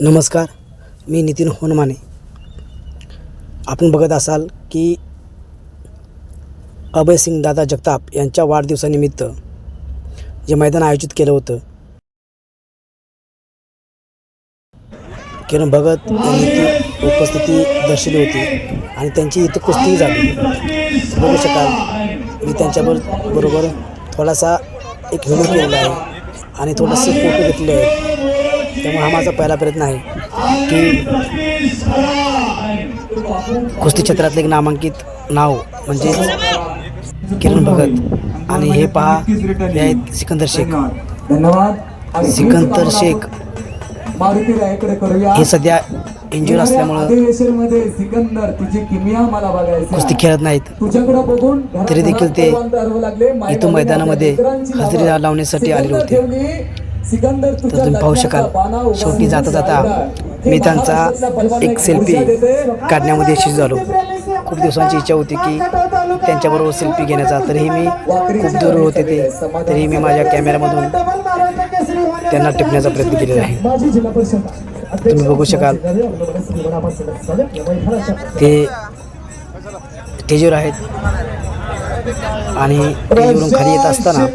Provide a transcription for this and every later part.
नमस्कार मी नितीन होनमाने. आपण बघत असाल की अभयसिंग दादा जगताप यांच्या वाढदिवसानिमित्त जे मैदान आयोजित केलं होतं किरण भगत यांनी ती उपस्थिती दर्शवली होती आणि त्यांची इथं कुस्तीही झाली. बघू शकाल मी त्यांच्याबरोबर बरोबर थोडासा एक व्हिडिओ केलेला आहे आणि थोडेसे फोटो घेतले आहेत. त्यामुळे हा माझा पहिला प्रयत्न आहे की कुस्ती क्षेत्रातले एक नामांकित नाव म्हणजे किरण भगत. आणि हे पहा हे आहेत सिकंदर शेख. धन्यवाद सिकंदर शेख हे सध्या इंजुर असल्यामुळं सिकंदर किमिया मला बघायची कुस्ती खेळत नाहीत. तुझ्याकडे बघून तरी देखील ते इथून इथं मैदानामध्ये हजेरी लावण्यासाठी आलेले होते. तुम्ही पाहू शकाल. शेवटी जाता जाता. मी त्यांचा एक सेल्फी. काढण्यामध्ये यशस्वी झालो. खूप दिवसांची इच्छा होती की त्यांच्याबरोबर सेल्फी घेण्याचा. तरीही मी खूप दूर होते ते. तरीही मी माझ्या कॅमेऱ्यामधून त्यांना टिपण्याचा प्रयत्न केलेला आहे. तुम्ही बघू शकाल. ते स्टेजवर आहेत. आणि स्टेजवरून खाली येत असताना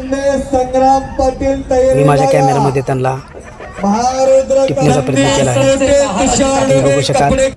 मी माझ्या कॅमेऱ्यामध्ये त्यांना टिपण्याचा प्रयत्न केला. आहे तुम्ही बघू शकाल.